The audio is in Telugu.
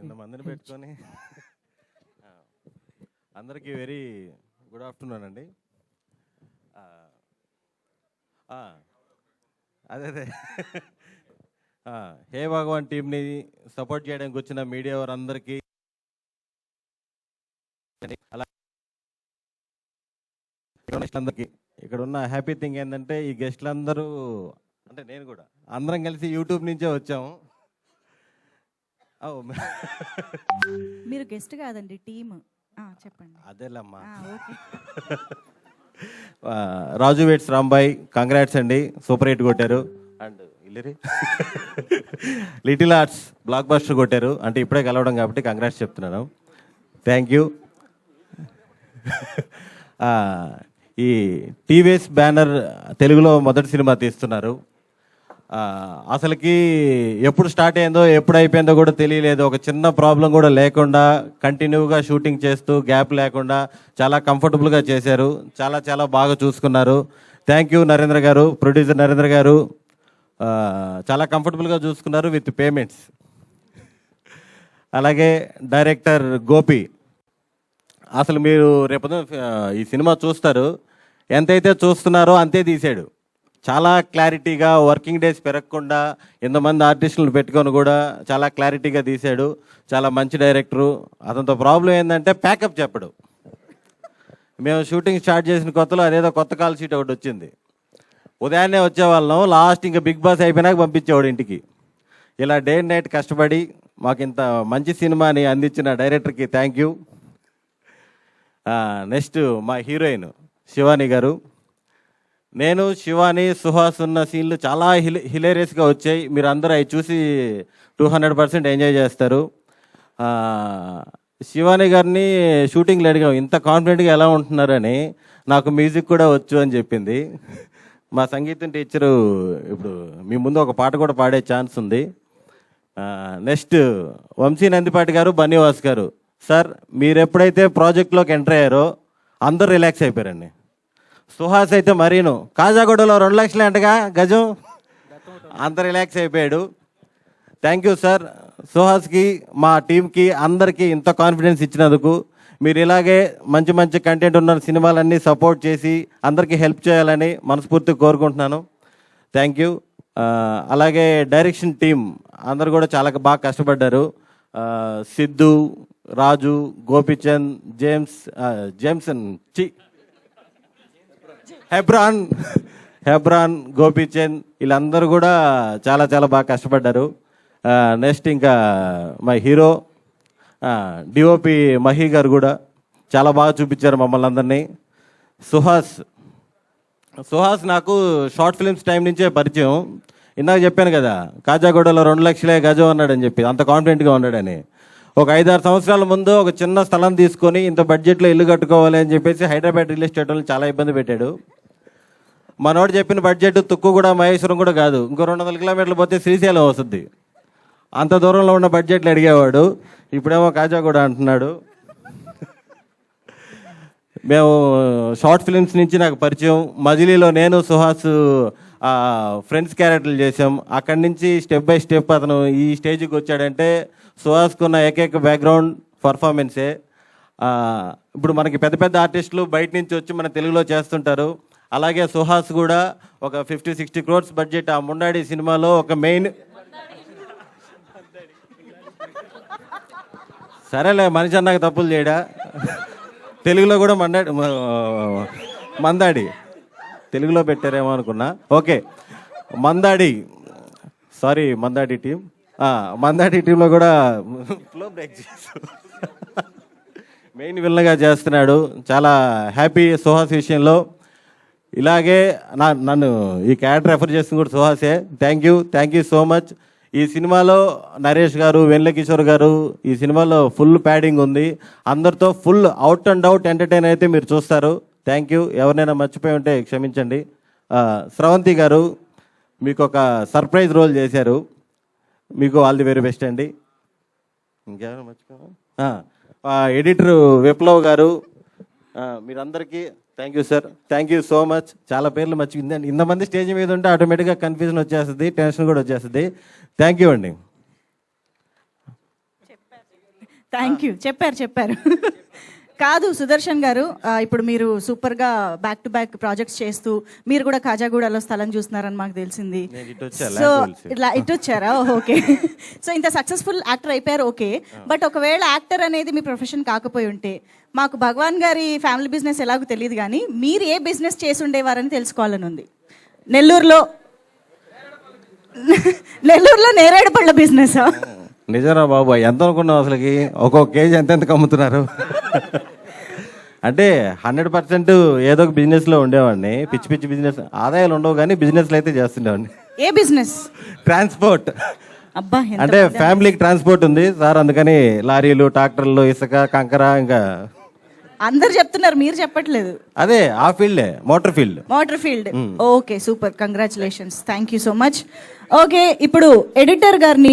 ఇంతమందిని పెట్టుకొని. అందరికీ వెరీ గుడ్ ఆఫ్టర్నూన్ అండి. అదే అదే. హే భగవాన్ టీంని సపోర్ట్ చేయడానికి వచ్చిన మీడియా వారందరికీ. అలా గెస్ట్లందరికీ ఇక్కడ ఉన్న హ్యాపీ థింగ్ ఏంటంటే ఈ గెస్ట్లందరూ అంటే నేను కూడా అందరం కలిసి యూట్యూబ్ నుంచే వచ్చాము. ఓ, మీరు గెస్ట్ కాదండి టీమ్. చెప్పండి. అదేలమ్మా. రాజు వెట్స్ రాంబాయ్ కంగ్రాట్స్ అండి. సూపర్ హిట్ కొట్టారు. అండ్ ఇల్లిరి. లిటిల్ ఆర్ట్స్ బ్లాక్ బస్టర్ కొట్టారు. అంటే ఇప్పుడే కలవడం కాబట్టి కంగ్రాట్స్ చెప్తున్నాను. థ్యాంక్ యూ ఈ టీవీఎస్ బ్యానర్ తెలుగులో మొదటి సినిమా తీస్తున్నారు. అసలుకి ఎప్పుడు స్టార్ట్ అయిందో ఎప్పుడు అయిపోయిందో కూడా తెలియలేదు. ఒక చిన్న ప్రాబ్లం కూడా లేకుండా కంటిన్యూగా షూటింగ్ చేస్తూ గ్యాప్ లేకుండా చాలా కంఫర్టబుల్గా చేశారు. చాలా చాలా బాగా చూసుకున్నారు. థ్యాంక్ యూ నరేంద్ర గారు. ప్రొడ్యూసర్ నరేంద్ర గారు చాలా కంఫర్టబుల్గా చూసుకున్నారు విత్ పేమెంట్స్. అలాగే డైరెక్టర్ గోపి అసలు మీరు రేపు ఈ సినిమా చూస్తారు. ఎంతైతే చూస్తున్నారో అంతే తీసాడు చాలా క్లారిటీగా వర్కింగ్ డేస్ పెరగకుండా ఎంతమంది ఆర్టిస్టులను పెట్టుకొని కూడా చాలా క్లారిటీగా తీశాడు. చాలా మంచి డైరెక్టరు. అతనితో ప్రాబ్లం ఏంటంటే ప్యాకప్ చెప్పడు. మేము షూటింగ్ స్టార్ట్ చేసిన కొత్తలో అదేదో కొత్త కాల్ షీట్ ఒకటి వచ్చింది. ఉదయాన్నే వచ్చేవాళ్ళం. లాస్ట్ ఇంకా బిగ్ బాస్ అయిపోయినాక పంపించేవాడు ఇంటికి. ఇలా డే అండ్ నైట్ కష్టపడి మాకు ఇంత మంచి సినిమాని అందించిన డైరెక్టర్కి థ్యాంక్ యూ. నెక్స్ట్ మా హీరోయిన్ శివాని గారు. నేను శివాని సుహాస్ ఉన్న సీన్లు చాలా హిల్ హిలేరియస్గా వచ్చాయి. మీరు అందరూ అవి చూసి టూ హండ్రెడ్ పర్సెంట్ ఎంజాయ్ చేస్తారు. శివాని గారిని షూటింగ్లో అడిగాం ఇంత కాన్ఫిడెంట్గా ఎలా ఉంటున్నారని నాకు మ్యూజిక్ కూడా వచ్చు అని చెప్పింది. మా సంగీతం టీచరు ఇప్పుడు మీ ముందు ఒక పాట కూడా పాడే ఛాన్స్ ఉంది. నెక్స్ట్ వంశీ నందిపాటి గారు బన్నీవాస్ గారు. సార్ మీరు ఎప్పుడైతే ప్రాజెక్ట్లోకి ఎంటర్ అయ్యారో అందరూ రిలాక్స్ అయిపోయారండి. సుహాస్ అయితే మరీను. కాజాగూడలో రెండు లక్షలు అంటగా గజం. అంత రిలాక్స్ అయిపోయాడు. థ్యాంక్ యూ సార్ సుహాస్కి మా టీంకి అందరికీ ఇంత కాన్ఫిడెన్స్ ఇచ్చినందుకు. మీరు ఇలాగే మంచి మంచి కంటెంట్ ఉన్న సినిమాలన్నీ సపోర్ట్ చేసి అందరికీ హెల్ప్ చేయాలని మనస్ఫూర్తిగా కోరుకుంటున్నాను. థ్యాంక్ యూ అలాగే డైరెక్షన్ టీం అందరు కూడా చాలా బాగా కష్టపడ్డారు. సిద్ధు రాజు గోపిచంద్ జేమ్స్ జేమ్సన్ చి. హెబ్రాన్ హెబ్రాన్ గోపీచంద్ వీళ్ళందరూ కూడా చాలా చాలా బాగా కష్టపడ్డారు. నెక్స్ట్ ఇంకా మా హీరో డిఓపి మహి గారు కూడా చాలా బాగా చూపించారు మమ్మల్ని అందరినీ. సుహాస్ సుహాస్ నాకు షార్ట్ ఫిల్మ్స్ టైం నుంచే పరిచయం. ఇందాక చెప్పాను కదా కాజాగూడలో రెండు లక్షలే గజం అన్నాడని చెప్పి అంత కాన్ఫిడెంట్గా ఉన్నాడని. ఒక ఐదారు సంవత్సరాల ముందు ఒక చిన్న స్థలం తీసుకొని ఇంత బడ్జెట్లో ఇల్లు కట్టుకోవాలి అని చెప్పేసి హైదరాబాద్ రియల్ ఎస్టేట్ వాళ్ళని చాలా ఇబ్బంది పెట్టాడు. మనోడు చెప్పిన బడ్జెట్ తుక్కు కూడా మహేశ్వరం కూడా కాదు. ఇంకో రెండు వందల కిలోమీటర్లు పోతే శ్రీశైలం వస్తుంది. అంత దూరంలో ఉన్న బడ్జెట్లు అడిగేవాడు. ఇప్పుడేమో కాజాగూడ అంటున్నాడు. మేము షార్ట్ ఫిలిమ్స్ నుంచి నాకు పరిచయం. మజిలీలో నేను సుహాస్ ఫ్రెండ్స్ క్యారెక్టర్లు చేసాం అక్కడి నుంచి స్టెప్ బై స్టెప్ అతను ఈ స్టేజ్కి వచ్చాడంటే సుహాస్కు ఉన్న ఏకైక బ్యాక్గ్రౌండ్ పర్ఫార్మెన్సే ఇప్పుడు మనకి పెద్ద పెద్ద ఆర్టిస్టులు బయట నుంచి వచ్చి మన తెలుగులో చేస్తుంటారు. అలాగే సుహాస్ కూడా ఒక ఫిఫ్టీ సిక్స్టీ క్రోర్స్ బడ్జెట్ ఆ ముండాడి సినిమాలో ఒక మెయిన్. సరేలే మనిషి అన్నాక తప్పులు చేయడా? తెలుగులో కూడా మండాడి మందాడి. తెలుగులో పెట్టారేమో అనుకున్నా. Okay Mandadi. Sorry Mandadi team. Mandadi Mandadi టీంలో కూడా ఫ్లో బ్రేక్ చేశారు మెయిన్ విల్లగా చేస్తున్నాడు. చాలా హ్యాపీ సుహాస్ విషయంలో. ఇలాగే నా నన్ను ఈ క్యారెక్టర్ రెఫర్ చేసింది కూడా సుహాసే. Thank you thank you so much ఈ సినిమాలో నరేష్ గారు వెన్ల కిషోర్ గారు ఈ సినిమాలో ఫుల్ ప్యాడింగ్ ఉంది. అందరితో full out and out entertain అయితే మీరు చూస్తారు. థ్యాంక్ యూ ఎవరినైనా మర్చిపోయి ఉంటే క్షమించండి. స్రవంతి గారు మీకు ఒక సర్ప్రైజ్ రోల్ చేశారు. మీకు ఆల్ ది వెరీ బెస్ట్ అండి. ఇంకేమైనా మర్చిపోయా ఎడిటర్ విప్లవ్ గారు మీరందరికీ thank you sir thank you so much చాలా పేర్లు మర్చి ఇంత- ఇంతమంది స్టేజ్ మీద ఉంటే ఆటోమేటిక్గా కన్ఫ్యూజన్ వచ్చేస్తుంది టెన్షన్ కూడా వచ్చేస్తుంది. థ్యాంక్ యూ అండి. థ్యాంక్ యూ చెప్పారు చెప్పారు. కాదు సుదర్శన్ గారు ఇప్పుడు మీరు సూపర్గా బ్యాక్ టు బ్యాక్ ప్రాజెక్ట్స్ చేస్తూ మీరు కూడా కాజాగూడలో స్థలం చూస్తున్నారని మాకు తెలిసింది. సో. ఇట్లా ఇటు వచ్చారా? ఓకే. సో ఇంత సక్సెస్ఫుల్ యాక్టర్ అయిపోయారు ఓకే. బట్ ఒకవేళ యాక్టర్ అనేది మీ ప్రొఫెషన్ కాకపోయి ఉంటే మాకు భగవాన్ గారి ఫ్యామిలీ బిజినెస్ ఎలాగో తెలియదు కానీ మీరు ఏ బిజినెస్ చేసి ఉండేవారని తెలుసుకోవాలని ఉంది. నెల్లూరులో నెల్లూరులో నేరేడు పళ్ళ బిజినెస్ నిజరా బాబు ఎంత అనుకున్నావు అసలుకి? ఒక్కొక్క కేజీ ఎంత ఎంత అమ్ముతున్నారు అంటే హండ్రెడ్ పర్సెంట్ ఏదో ఒక బిజినెస్లో ఉండేవాడిని. పిచ్చి పిచ్చి బిజినెస్ ఆదాయాలు ఉండవు కానీ బిజినెస్లు అయితే చేస్తుండేవాడిని. ఏ బిజినెస్ ట్రాన్స్పోర్ట్ అబ్బా ఎంత అంటే ఫ్యామిలీకి ట్రాన్స్పోర్ట్ ఉంది. సార్ అందుకని లారీలు ట్రాక్టర్లు ఇసుక కంకర ఇంకా అందరు చెప్తున్నారు మీరు చెప్పట్లేదు. అదే ఆ ఫీల్డే motor field. Motor field. Okay super. Congratulations thank you so much okay ఇప్పుడు ఎడిటర్ గారిని